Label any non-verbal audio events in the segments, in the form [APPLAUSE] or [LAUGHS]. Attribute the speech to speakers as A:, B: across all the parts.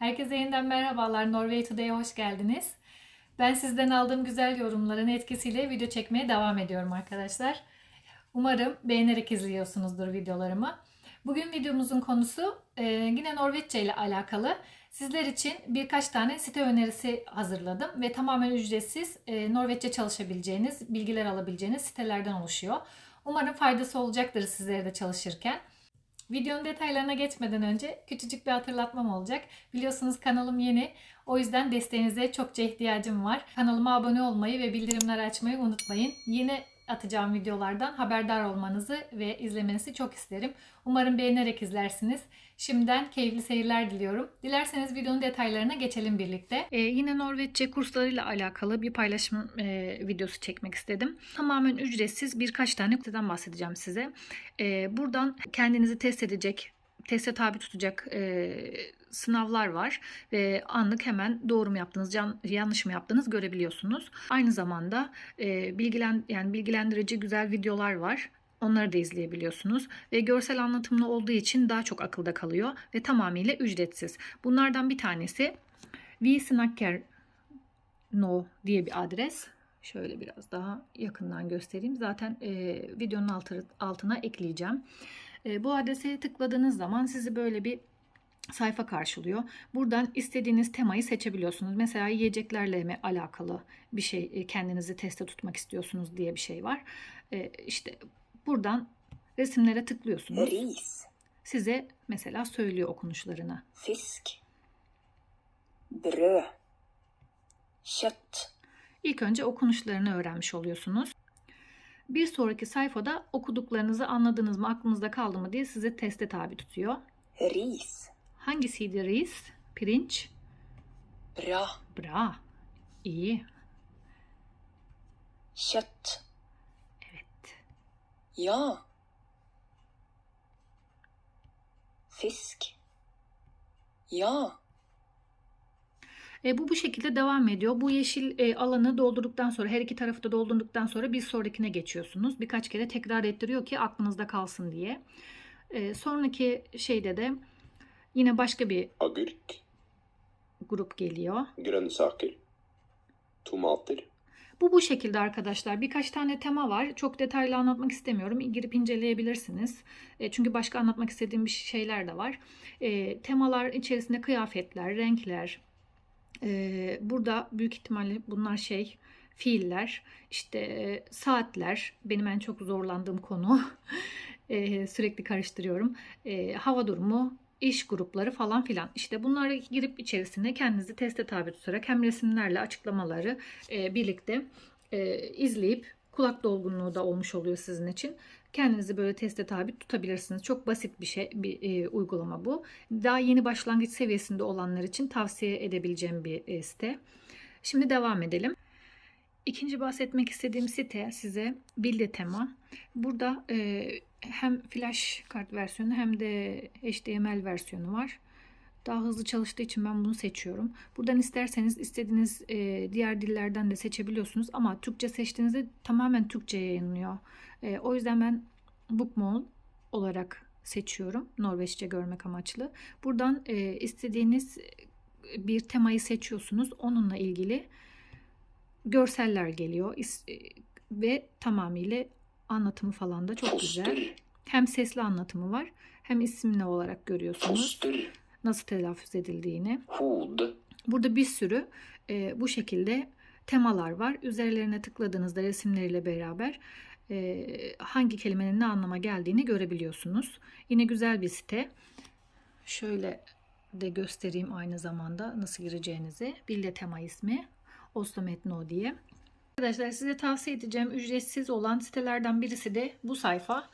A: Herkese yeniden merhabalar. Norway Today'e hoş geldiniz. Ben sizden aldığım güzel yorumların etkisiyle video çekmeye devam ediyorum arkadaşlar. Umarım beğenerek izliyorsunuzdur videolarımı. Bugün videomuzun konusu e, yine Norveççe ile alakalı. Sizler için birkaç tane site önerisi hazırladım ve tamamen ücretsiz e, Norveççe çalışabileceğiniz, bilgiler alabileceğiniz sitelerden oluşuyor. Umarım faydası olacaktır sizlere de çalışırken. Videonun detaylarına geçmeden önce küçücük bir hatırlatmam olacak. Biliyorsunuz kanalım yeni. O yüzden desteğinize çokça ihtiyacım var. Kanalıma abone olmayı ve bildirimleri açmayı unutmayın. Yeni atacağım videolardan haberdar olmanızı ve izlemenizi çok isterim. Umarım beğenerek izlersiniz. Şimdiden keyifli seyirler diliyorum. Dilerseniz videonun detaylarına geçelim birlikte. Ee, yine Norveççe kurslarıyla alakalı bir paylaşım e, videosu çekmek istedim. Tamamen ücretsiz birkaç tane siteden bahsedeceğim size. Ee, buradan kendinizi test edecek, teste tabi tutacak e, sınavlar var ve anlık hemen doğru mu yaptınız, can, yanlış mı yaptınız görebiliyorsunuz. Aynı zamanda e, bilgilen yani bilgilendirici güzel videolar var. Onları da izleyebiliyorsunuz ve görsel anlatımlı olduğu için daha çok akılda kalıyor ve tamamıyla ücretsiz. Bunlardan bir tanesi Vi Snakker No diye bir adres. Şöyle biraz daha yakından göstereyim. Zaten e, videonun altı, altına ekleyeceğim. E, bu adrese tıkladığınız zaman sizi böyle bir sayfa karşılıyor. Buradan istediğiniz temayı seçebiliyorsunuz. Mesela yiyeceklerle mi alakalı bir şey e, kendinizi teste tutmak istiyorsunuz diye bir şey var. E, işte buradan resimlere tıklıyorsunuz. Size mesela söylüyor okunuşlarını.
B: fisk, brød, kjøtt,
A: İlk önce okunuşlarını öğrenmiş oluyorsunuz. Bir sonraki sayfada okuduklarınızı anladınız mı, aklınızda kaldı mı diye sizi teste tabi tutuyor.
B: ris,
A: Hangisiydi reis? Pirinç.
B: bra,
A: Bra. İyi.
B: kjøtt,
A: Evet.
B: ja. Fisk, ja.
A: E, bu bu şekilde devam ediyor. Bu yeşil e, alanı doldurduktan sonra her iki tarafı da doldurduktan sonra bir sonrakine geçiyorsunuz. Birkaç kere tekrar ettiriyor ki aklınızda kalsın diye. E, sonraki şeyde de yine başka bir
C: agurk,
A: grup geliyor.
C: grønnsaker, tomater,
A: Bu bu şekilde arkadaşlar. Birkaç tane tema var. Çok detaylı anlatmak istemiyorum. Girip inceleyebilirsiniz. E, çünkü başka anlatmak istediğim bir şeyler de var. E, temalar içerisinde kıyafetler, renkler. E, burada büyük ihtimalle bunlar şey fiiller, işte e, saatler. Benim en çok zorlandığım konu. [LAUGHS] E, sürekli karıştırıyorum. E, hava durumu, iş grupları falan filan. İşte bunlara girip içerisine kendinizi teste tabi tutarak hem resimlerle açıklamaları e, birlikte e, izleyip kulak dolgunluğu da olmuş oluyor sizin için. Kendinizi böyle teste tabi tutabilirsiniz. Çok basit bir şey, bir e, uygulama bu. Daha yeni başlangıç seviyesinde olanlar için tavsiye edebileceğim bir e, site. Şimdi devam edelim. İkinci bahsetmek istediğim site size Bilde Tema. Burada e, hem flash kart versiyonu hem de HTML versiyonu var. Daha hızlı çalıştığı için ben bunu seçiyorum. Buradan isterseniz istediğiniz e, diğer dillerden de seçebiliyorsunuz. Ama Türkçe seçtiğinizde tamamen Türkçe yayınlıyor. E, o yüzden ben Bookmall olarak seçiyorum. Norveççe görmek amaçlı. Buradan e, istediğiniz bir temayı seçiyorsunuz. Onunla ilgili görseller geliyor. E, Ve tamamıyla anlatımı falan da çok güzel. Hem sesli anlatımı var hem isimli olarak görüyorsunuz nasıl telaffuz edildiğini. Burada bir sürü e, bu şekilde temalar var. Üzerlerine tıkladığınızda resimleriyle beraber e, hangi kelimenin ne anlama geldiğini görebiliyorsunuz. Yine güzel bir site. Şöyle de göstereyim aynı zamanda nasıl gireceğinizi. Bilde tema ismi. Oslometno diye. Arkadaşlar size tavsiye edeceğim ücretsiz olan sitelerden birisi de bu sayfa.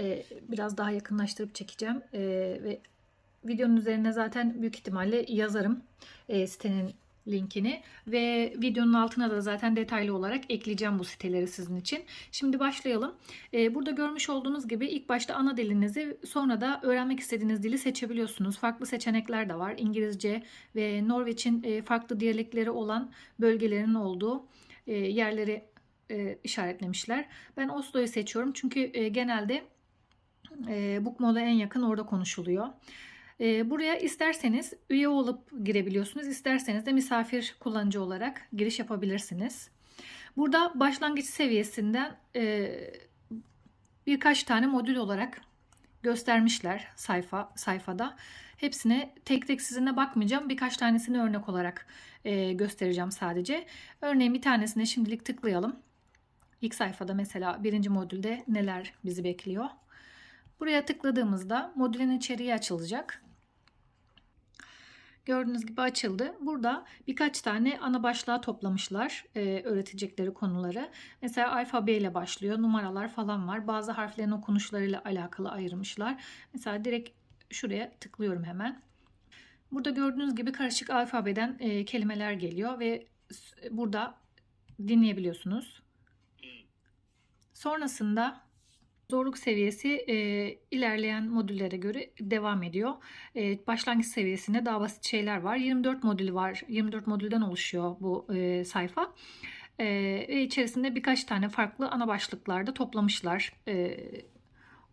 A: Ee, biraz daha yakınlaştırıp çekeceğim. Ee, ve videonun üzerine zaten büyük ihtimalle yazarım e, sitenin linkini ve videonun altına da zaten detaylı olarak ekleyeceğim bu siteleri sizin için. Şimdi başlayalım. Ee, burada görmüş olduğunuz gibi ilk başta ana dilinizi sonra da öğrenmek istediğiniz dili seçebiliyorsunuz. Farklı seçenekler de var. İngilizce ve Norveç'in e, farklı diyalekleri olan bölgelerinin olduğu e, yerleri e, işaretlemişler. Ben Oslo'yu seçiyorum çünkü genelde e, Bookmall'a en yakın orada konuşuluyor. E, buraya isterseniz üye olup girebiliyorsunuz. isterseniz de misafir kullanıcı olarak giriş yapabilirsiniz. Burada başlangıç seviyesinden e, birkaç tane modül olarak göstermişler sayfa sayfada. Hepsine tek tek sizinle bakmayacağım. Birkaç tanesini örnek olarak e, göstereceğim sadece. Örneğin bir tanesine şimdilik tıklayalım. İlk sayfada mesela birinci modülde neler bizi bekliyor. Buraya tıkladığımızda modülün içeriği açılacak. Gördüğünüz gibi açıldı. Burada birkaç tane ana başlığa toplamışlar e, öğretecekleri konuları. Mesela alfabe ile başlıyor. Numaralar falan var. Bazı harflerin okunuşlarıyla alakalı ayırmışlar. Mesela direkt şuraya tıklıyorum hemen. Burada gördüğünüz gibi karışık alfabeden e, kelimeler geliyor ve burada dinleyebiliyorsunuz. Sonrasında zorluk seviyesi e, ilerleyen modüllere göre devam ediyor. E, başlangıç seviyesinde daha basit şeyler var. 24 modül var. 24 modülden oluşuyor bu e, sayfa. E, ve içerisinde birkaç tane farklı ana başlıklarda toplamışlar e,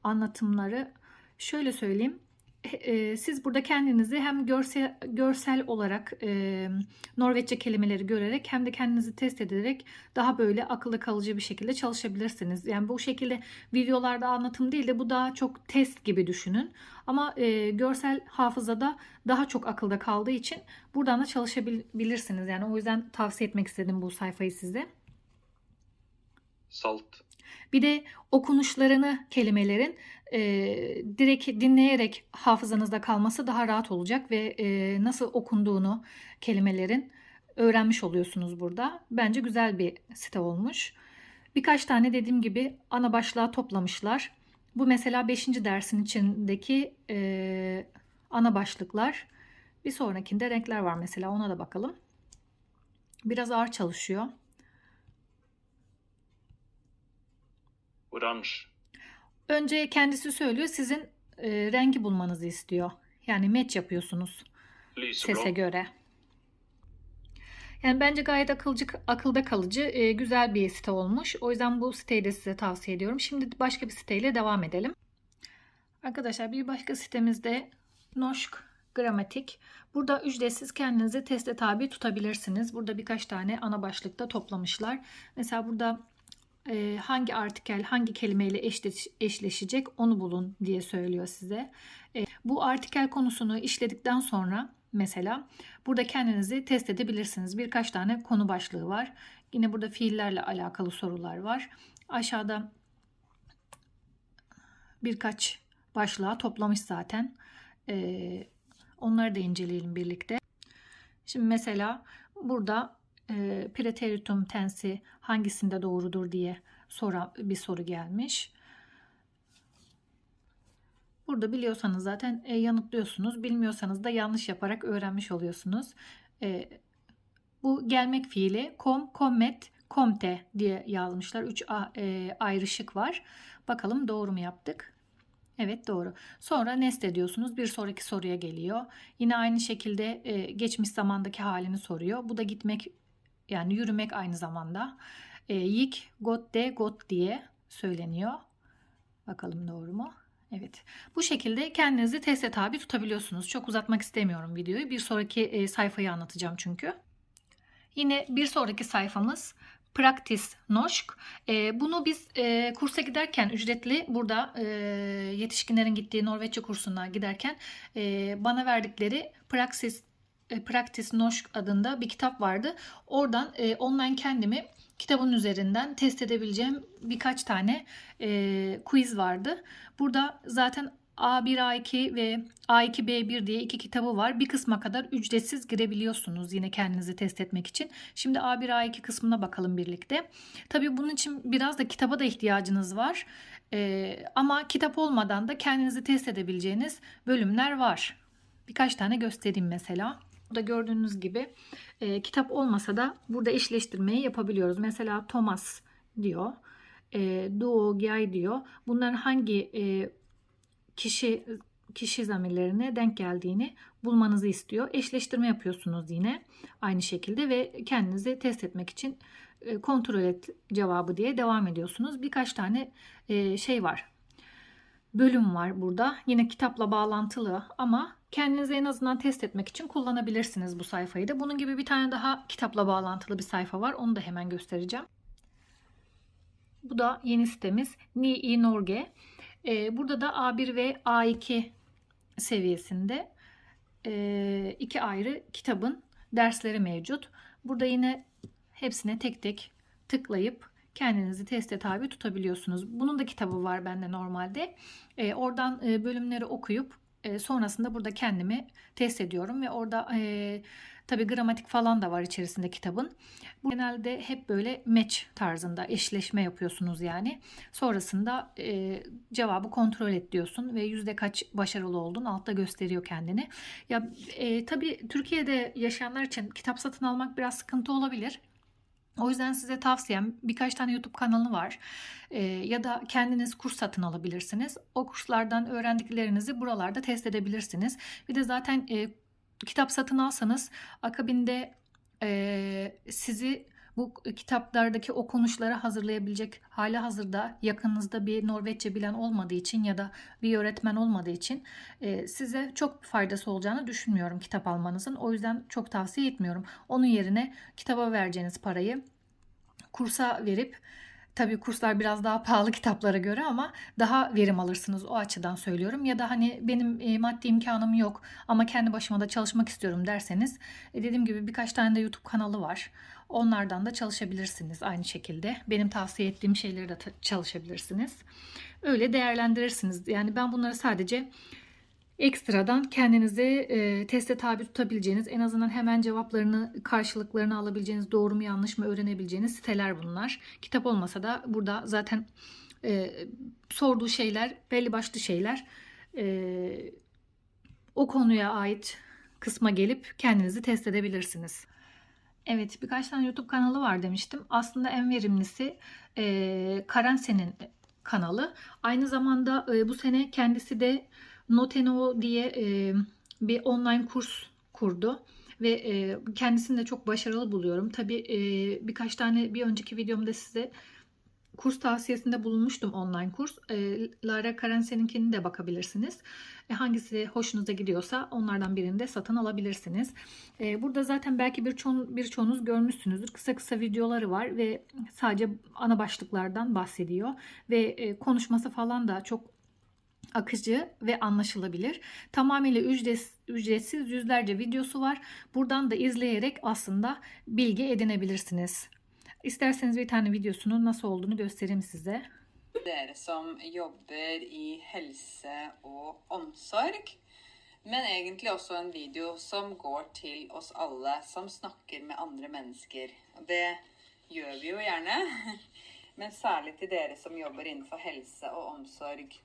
A: anlatımları. Şöyle söyleyeyim. E, siz burada kendinizi hem görsel, görsel olarak e, Norveççe kelimeleri görerek hem de kendinizi test ederek daha böyle akılda kalıcı bir şekilde çalışabilirsiniz. Yani bu şekilde videolarda anlatım değil de bu daha çok test gibi düşünün. Ama e, görsel hafızada daha çok akılda kaldığı için buradan da çalışabilirsiniz. Yani o yüzden tavsiye etmek istedim bu sayfayı size.
D: Salt.
A: Bir de okunuşlarını kelimelerin e, direkt dinleyerek hafızanızda kalması daha rahat olacak ve e, nasıl okunduğunu kelimelerin öğrenmiş oluyorsunuz burada. Bence güzel bir site olmuş. Birkaç tane dediğim gibi ana başlığa toplamışlar. Bu mesela 5. dersin içindeki e, ana başlıklar. Bir sonrakinde renkler var mesela ona da bakalım. Biraz ağır çalışıyor.
D: Orange.
A: Önce kendisi söylüyor sizin e, rengi bulmanızı istiyor. Yani match yapıyorsunuz sese göre. Yani bence gayet akılcı, akılda kalıcı, e, güzel bir site olmuş. O yüzden bu siteyi de size tavsiye ediyorum. Şimdi başka bir siteyle devam edelim. Arkadaşlar bir başka sitemizde Noşk Gramatik. Burada ücretsiz kendinizi teste tabi tutabilirsiniz. Burada birkaç tane ana başlıkta toplamışlar. Mesela burada e, hangi artikel hangi kelimeyle eşleş, eşleşecek onu bulun diye söylüyor size. E, bu artikel konusunu işledikten sonra mesela burada kendinizi test edebilirsiniz. Birkaç tane konu başlığı var. Yine burada fiillerle alakalı sorular var. Aşağıda birkaç başlığa toplamış zaten. E, onları da inceleyelim birlikte. Şimdi mesela burada e, preteritum tensi hangisinde doğrudur diye soran bir soru gelmiş. Burada biliyorsanız zaten e, yanıtlıyorsunuz. Bilmiyorsanız da yanlış yaparak öğrenmiş oluyorsunuz. E, bu gelmek fiili kom, kommet, komte diye yazmışlar. 3 ayrı şık var. Bakalım doğru mu yaptık? Evet doğru. Sonra neste diyorsunuz. Bir sonraki soruya geliyor. Yine aynı şekilde e, geçmiş zamandaki halini soruyor. Bu da gitmek yani yürümek aynı zamanda. E, yik, got de, got diye söyleniyor. Bakalım doğru mu? Evet. Bu şekilde kendinizi teste tabi tutabiliyorsunuz. Çok uzatmak istemiyorum videoyu. Bir sonraki e, sayfayı anlatacağım çünkü. Yine bir sonraki sayfamız Practice Noşk. E, bunu biz e, kursa giderken ücretli burada e, yetişkinlerin gittiği Norveççe kursuna giderken e, bana verdikleri Praxis Practice Noşk adında bir kitap vardı. Oradan e, online kendimi kitabın üzerinden test edebileceğim birkaç tane e, quiz vardı. Burada zaten A1, A2 ve A2, B1 diye iki kitabı var. Bir kısma kadar ücretsiz girebiliyorsunuz yine kendinizi test etmek için. Şimdi A1, A2 kısmına bakalım birlikte. Tabii bunun için biraz da kitaba da ihtiyacınız var. Ee, ama kitap olmadan da kendinizi test edebileceğiniz bölümler var. Birkaç tane göstereyim mesela. Burada gördüğünüz gibi e, kitap olmasa da burada eşleştirmeyi yapabiliyoruz. Mesela Thomas diyor. E, Duo, Gyay diyor. Bunların hangi e, kişi kişi zamirlerine denk geldiğini bulmanızı istiyor. Eşleştirme yapıyorsunuz yine aynı şekilde ve kendinizi test etmek için e, kontrol et cevabı diye devam ediyorsunuz. Birkaç tane e, şey var. Bölüm var burada. Yine kitapla bağlantılı ama kendinizi en azından test etmek için kullanabilirsiniz bu sayfayı da. Bunun gibi bir tane daha kitapla bağlantılı bir sayfa var. Onu da hemen göstereceğim. Bu da yeni sitemiz Ni Norge. Ee, burada da A1 ve A2 seviyesinde e, iki ayrı kitabın dersleri mevcut. Burada yine hepsine tek tek tıklayıp kendinizi teste tabi tutabiliyorsunuz. Bunun da kitabı var bende normalde. E, oradan e, bölümleri okuyup e, sonrasında burada kendimi test ediyorum ve orada e, tabi gramatik falan da var içerisinde kitabın. Bu genelde hep böyle match tarzında eşleşme yapıyorsunuz yani. Sonrasında e, cevabı kontrol et diyorsun ve yüzde kaç başarılı oldun altta gösteriyor kendini. Ya e, tabii Türkiye'de yaşayanlar için kitap satın almak biraz sıkıntı olabilir. O yüzden size tavsiyem birkaç tane YouTube kanalı var E, ya da kendiniz kurs satın alabilirsiniz. O kurslardan öğrendiklerinizi buralarda test edebilirsiniz. Bir de zaten e, kitap satın alsanız akabinde e, sizi bu kitaplardaki okunuşlara hazırlayabilecek hali hazırda yakınınızda bir Norveççe bilen olmadığı için ya da bir öğretmen olmadığı için e, size çok faydası olacağını düşünmüyorum kitap almanızın. O yüzden çok tavsiye etmiyorum. Onun yerine kitaba vereceğiniz parayı kursa verip Tabii kurslar biraz daha pahalı kitaplara göre ama daha verim alırsınız o açıdan söylüyorum. Ya da hani benim e, maddi imkanım yok ama kendi başıma da çalışmak istiyorum derseniz e, dediğim gibi birkaç tane de YouTube kanalı var. Onlardan da çalışabilirsiniz aynı şekilde. Benim tavsiye ettiğim şeyleri de çalışabilirsiniz. Öyle değerlendirirsiniz. Yani ben bunları sadece ekstradan kendinizi e, teste tabi tutabileceğiniz, en azından hemen cevaplarını, karşılıklarını alabileceğiniz, doğru mu yanlış mı öğrenebileceğiniz siteler bunlar. Kitap olmasa da burada zaten e, sorduğu şeyler, belli başlı şeyler e, o konuya ait kısma gelip kendinizi test edebilirsiniz. Evet birkaç tane YouTube kanalı var demiştim. Aslında en verimlisi e, Karense'nin kanalı. Aynı zamanda e, bu sene kendisi de Noteno diye e, bir online kurs kurdu ve e, kendisini de çok başarılı buluyorum. Tabii e, birkaç tane bir önceki videomda size kurs tavsiyesinde bulunmuştum online kurs. E, Lara Karense'ninkini de bakabilirsiniz. E, hangisi hoşunuza gidiyorsa onlardan birini de satın alabilirsiniz. E, burada zaten belki birçoğun, birçoğunuz görmüşsünüzdür. Kısa kısa videoları var ve sadece ana başlıklardan bahsediyor. Ve e, konuşması falan da çok akıcı ve anlaşılabilir. Tamamıyla ücretsiz, ücretsiz yüzlerce videosu var. Buradan da izleyerek aslında bilgi edinebilirsiniz. İsterseniz bir tane videosunun nasıl olduğunu göstereyim size.
D: dere som jobber i helse og omsorg. Men egentlig også en video som går til oss alle som snakker med andre mennesker. Det gjør vi jo gjerne. [LAUGHS] Men særlig til dere som jobber innenfor helse og omsorg.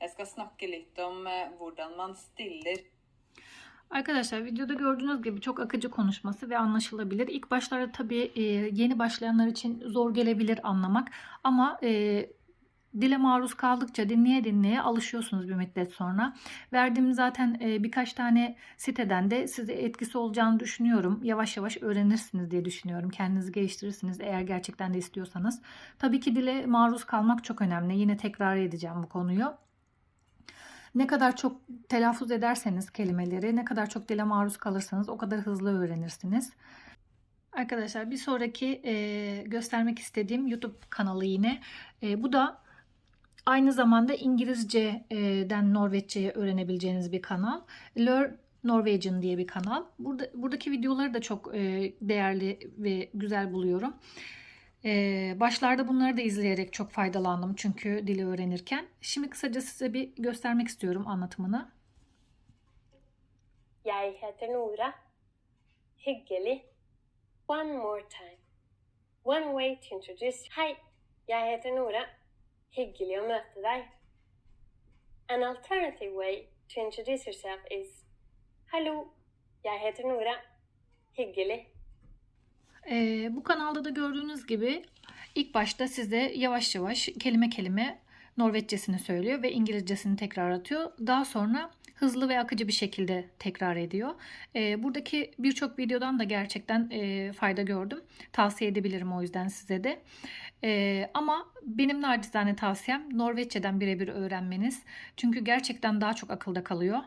D: Jeg skal snakke litt om eh, hvordan man stiller
A: Arkadaşlar videoda gördüğünüz gibi çok akıcı konuşması ve anlaşılabilir. İlk başlarda tabii e, yeni başlayanlar için zor gelebilir anlamak ama e, dile maruz kaldıkça dinleye dinleye alışıyorsunuz bir müddet sonra. Verdiğim zaten e, birkaç tane siteden de size etkisi olacağını düşünüyorum. Yavaş yavaş öğrenirsiniz diye düşünüyorum. Kendinizi geliştirirsiniz eğer gerçekten de istiyorsanız. Tabii ki dile maruz kalmak çok önemli. Yine tekrar edeceğim bu konuyu. Ne kadar çok telaffuz ederseniz kelimeleri, ne kadar çok dile maruz kalırsanız o kadar hızlı öğrenirsiniz. Arkadaşlar bir sonraki e, göstermek istediğim YouTube kanalı yine. E, bu da aynı zamanda İngilizce'den Norveççe'ye öğrenebileceğiniz bir kanal. Learn Norwegian diye bir kanal. Burada buradaki videoları da çok e, değerli ve güzel buluyorum. Ee, başlarda bunları da izleyerek çok faydalandım çünkü dili öğrenirken. Şimdi kısaca size bir göstermek istiyorum anlatımını.
E: Jeg heter Nora. Hyggelig. One more time. One way to introduce Hei, jeg heter Nora. Hyggelig å møte deg. An alternative way to introduce yourself is Hallo, jeg heter Nora. Hyggelig.
A: Ee, bu kanalda da gördüğünüz gibi ilk başta size yavaş yavaş kelime kelime Norveççesini söylüyor ve İngilizcesini tekrar atıyor. Daha sonra hızlı ve akıcı bir şekilde tekrar ediyor. Ee, buradaki birçok videodan da gerçekten e, fayda gördüm. Tavsiye edebilirim o yüzden size de. Ee, ama benim nacizane tavsiyem Norveççeden birebir öğrenmeniz. Çünkü gerçekten daha çok akılda kalıyor.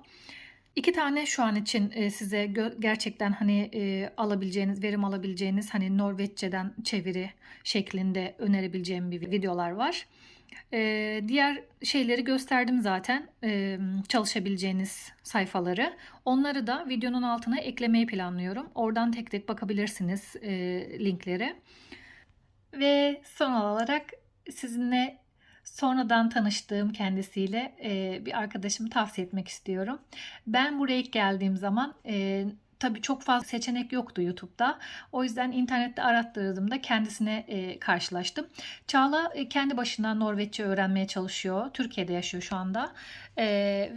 A: İki tane şu an için e, size gerçekten hani e, alabileceğiniz, verim alabileceğiniz hani Norveççeden çeviri şeklinde önerebileceğim bir videolar var. E, diğer şeyleri gösterdim zaten çalışabileceğiniz sayfaları. Onları da videonun altına eklemeyi planlıyorum. Oradan tek tek bakabilirsiniz e, linklere. Ve son olarak sizinle sonradan tanıştığım kendisiyle e, bir arkadaşımı tavsiye etmek istiyorum. Ben buraya ilk geldiğim zaman e, tabii çok fazla seçenek yoktu YouTube'da. O yüzden internette arattırdığımda kendisine e, karşılaştım. Çağla e, kendi başına Norveççe öğrenmeye çalışıyor. Türkiye'de yaşıyor şu anda. E,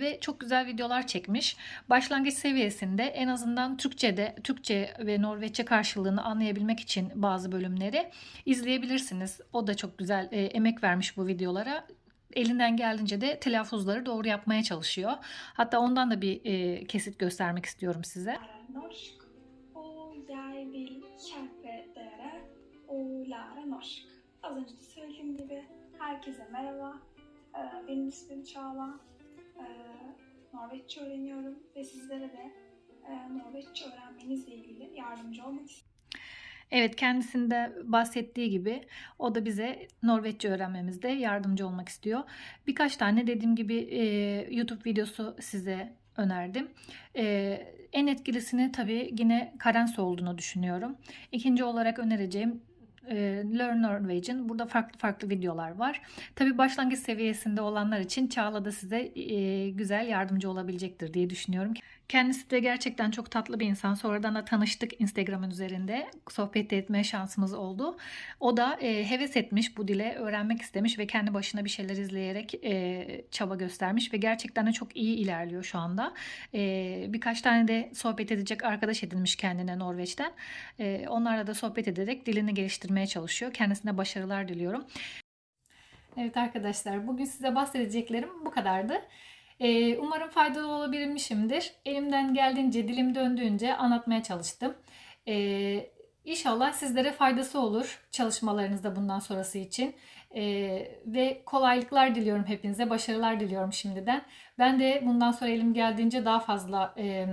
A: ve çok güzel videolar çekmiş. Başlangıç seviyesinde en azından Türkçe'de Türkçe ve Norveççe karşılığını anlayabilmek için bazı bölümleri izleyebilirsiniz. O da çok güzel e, emek vermiş bu videolara. Elinden geldiğince de telaffuzları doğru yapmaya çalışıyor. Hatta ondan da bir e, kesit göstermek istiyorum size.
F: Norsk, og jeg vil hjelpe dere å lære norsk. Az önce de söylediğim gibi herkese merhaba. Benim ismim Çağla. Norveççe öğreniyorum ve sizlere de Norveççe öğrenmenizle ilgili yardımcı olmak istiyorum.
A: Evet kendisinde bahsettiği gibi o da bize Norveççe öğrenmemizde yardımcı olmak istiyor. Birkaç tane dediğim gibi e, YouTube videosu size önerdim. E, en etkilisini tabii yine Karens olduğunu düşünüyorum. İkinci olarak önereceğim e, Learn Norwegian. Burada farklı farklı videolar var. Tabii başlangıç seviyesinde olanlar için Çağla da size e, güzel yardımcı olabilecektir diye düşünüyorum. Kendisi de gerçekten çok tatlı bir insan. Sonradan da tanıştık Instagram'ın üzerinde. Sohbet de etmeye şansımız oldu. O da e, heves etmiş bu dile, öğrenmek istemiş ve kendi başına bir şeyler izleyerek e, çaba göstermiş ve gerçekten de çok iyi ilerliyor şu anda. E, birkaç tane de sohbet edecek arkadaş edinmiş kendine Norveç'ten. E, onlarla da sohbet ederek dilini geliştirmeye çalışıyor. Kendisine başarılar diliyorum. Evet arkadaşlar bugün size bahsedeceklerim bu kadardı. Ee, umarım faydalı olabilmişimdir. Elimden geldiğince, dilim döndüğünce anlatmaya çalıştım. Ee, inşallah sizlere faydası olur çalışmalarınızda bundan sonrası için. Ee, ve kolaylıklar diliyorum hepinize, başarılar diliyorum şimdiden. Ben de bundan sonra elim geldiğince daha fazla e,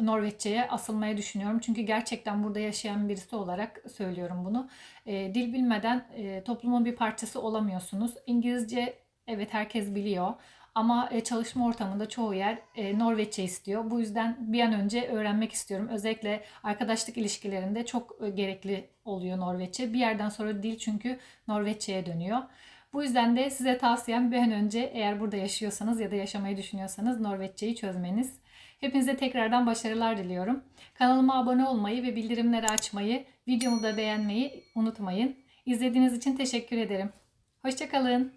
A: Norveççe'ye asılmayı düşünüyorum. Çünkü gerçekten burada yaşayan birisi olarak söylüyorum bunu. Dil bilmeden e, toplumun bir parçası olamıyorsunuz. İngilizce evet herkes biliyor. Ama e, çalışma ortamında çoğu yer e, Norveççe istiyor. Bu yüzden bir an önce öğrenmek istiyorum. Özellikle arkadaşlık ilişkilerinde çok e, gerekli oluyor Norveççe. Bir yerden sonra dil çünkü Norveççe'ye dönüyor. Bu yüzden de size tavsiyem bir an önce eğer burada yaşıyorsanız ya da yaşamayı düşünüyorsanız Norveççeyi çözmeniz. Hepinize tekrardan başarılar diliyorum. Kanalıma abone olmayı ve bildirimleri açmayı, videomu da beğenmeyi unutmayın. İzlediğiniz için teşekkür ederim. Hoşçakalın.